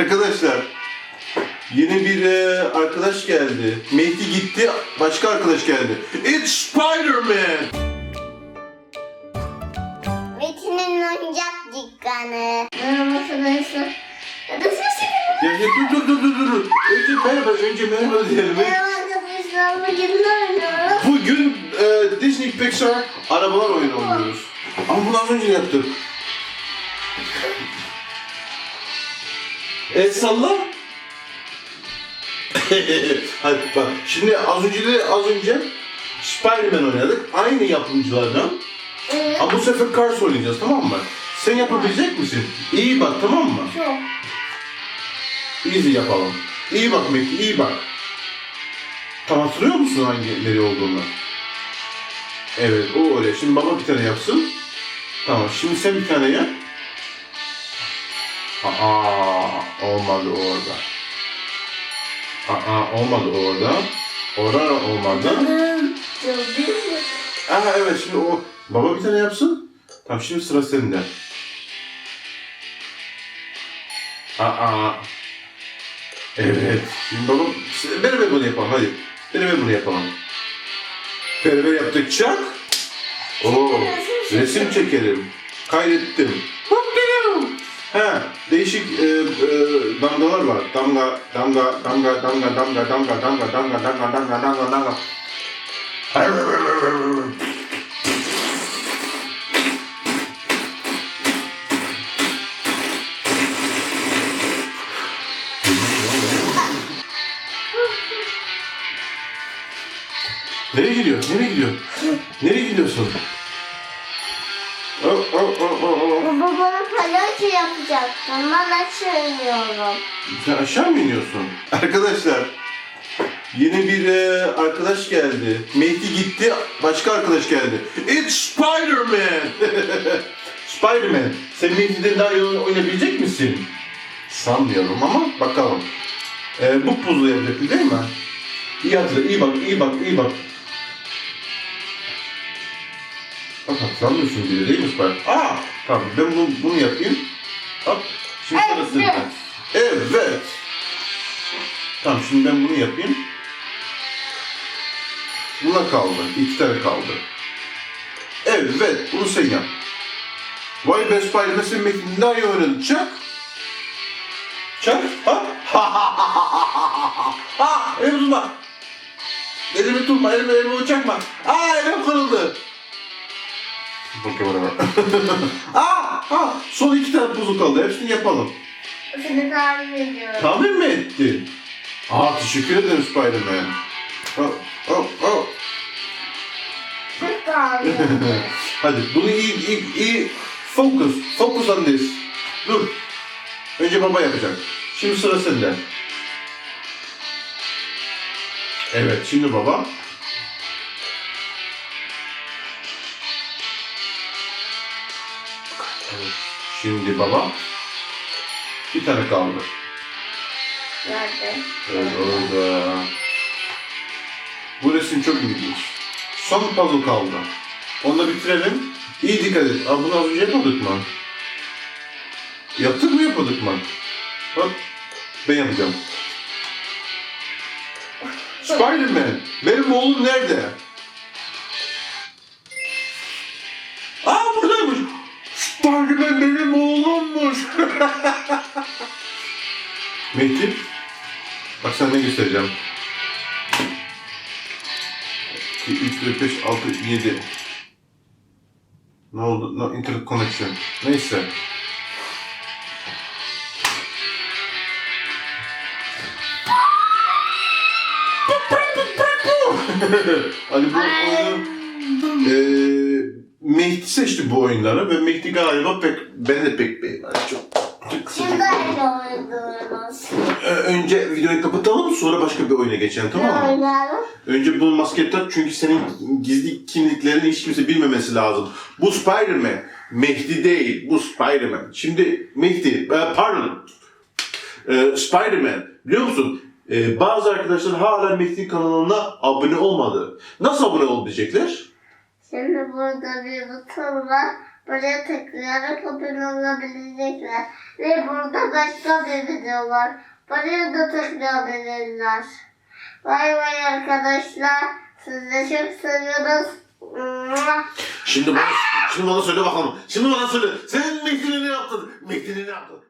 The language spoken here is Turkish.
Arkadaşlar yeni bir e, arkadaş geldi. Mehdi gitti, başka arkadaş geldi. It's Spider-Man. Metin'in oyuncak dükkanı. Merhaba arkadaşlar. Ya Ya, dur dur dur dur dur. Önce merhaba, önce merhaba diyelim. Merhaba arkadaşlar. Bugün ne oynuyoruz? Bugün e, Disney Pixar arabalar oyunu oynuyoruz. Ama bunu az önce yaptık. El salla. Hadi bak şimdi az önce de az önce Spider-Man oynadık. Aynı yapımcılardan. Evet. Ama bu sefer Cars oynayacağız tamam mı? Sen yapabilecek misin? İyi bak tamam mı? Çok. Easy yapalım. İyi bak Mekki, iyi bak. Tam hatırlıyor musun hangi nereye olduğunu? Evet, o öyle. Şimdi baba bir tane yapsın. Tamam, şimdi sen bir tane yap. Aa, olmadı orada. Aa, olmadı orada. Orada olmadı. Aha evet, şimdi o baba bir tane yapsın. Tamam, şimdi sıra sende. Aa, Evet. Şimdi babam, beraber bunu yapalım hadi. Beraber bunu yapalım. Beraber yaptık çak. Oo, resim çekelim. Kaydettim. Ha, değişik e, e, damgalar var. Damga, damga, damga, damga, damga, damga, damga, damga, damga, damga, damga, damga. Nereye gidiyor? Nereye gidiyor? Nereye gidiyorsun? Baba bana palyaço yapacaktım. Ben açamıyorum. Sen aşağı mı iniyorsun? Arkadaşlar, yeni bir e, arkadaş geldi. Mehdi gitti, başka arkadaş geldi. It's Spider-Man! Spider-Man, sen Mehdi'den daha iyi oynayabilecek misin? Sanmıyorum ama bakalım. E, bu puzzle yapacaktı değil mi? İyi hatırla, iyi bak, iyi bak, iyi bak. Bak hatırlamıyorsun bile değil mi Spider? Aa! Tamam, ben bunu, bunu yapayım. Hop, şimdi Evet. sırası. Evet. Tamam şimdi ben bunu yapayım. Buna kaldı. İki tane kaldı. Evet bunu sen yap. Vay be Spiderman sen iyi oynadın. Çak. Çak. Ha. Ha ha ha ha ha ha. Elimi tutma. Elimi tutma. Elimi, elimi çakma. Aa elim kırıldı. Bana bak. Aa, aa, son iki tane puzzle kaldı. Hepsini yapalım. Seni tarif ediyorum. Tahmin mi ettin? Aa teşekkür ederim Spider-Man. Oh, oh, oh. Çok tarif Hadi bunu iyi, iyi, iyi focus, focus on this. Dur. Önce baba yapacak. Şimdi sıra sende. Evet, şimdi baba. Evet, Şimdi baba. Bir tane kaldı. Nerede? Evet, orada. Bu resim çok ilginç. Son puzzle kaldı. Onu da bitirelim. İyi dikkat et. Aa, bunu az önce yapmadık mı? Yaptık mı yapmadık mı? Bak ben yapacağım. Spiderman, benim oğlum nerede? Spiderman benim oğlummuş. Mehdi, bak sana ne göstereceğim. 2, 3, 4, 5, 6, 7. Ne oldu? No internet connection. Neyse. Ali bu oyunu eee Mehdi seçti bu oyunları ve Mehdi galiba pek ben de pek beğenmedim. Çok, çok Şimdi öyle oynuyoruz. Önce videoyu kapatalım sonra başka bir oyuna geçelim tamam mı? Oynayalım? Önce bunu maske tak çünkü senin gizli kimliklerini hiç kimse bilmemesi lazım. Bu Spider-Man. Mehdi değil, bu Spider-Man. Şimdi Mehdi, e, pardon. E, Spider-Man. Biliyor musun? E, bazı arkadaşlar hala Mehdi kanalına abone olmadı. Nasıl abone ol diyecekler? Şimdi burada bir buton var. buraya tıklayarak abone olabilecekler. Ve burada başka bir video var. Buraya da tıklayabilirler. Bay bay arkadaşlar. Sizi çok seviyoruz. Şimdi bana, şimdi bana söyle bakalım. Şimdi bana söyle. Sen Mehdi'ne ne yaptın? Mehdi'ne ne yaptın?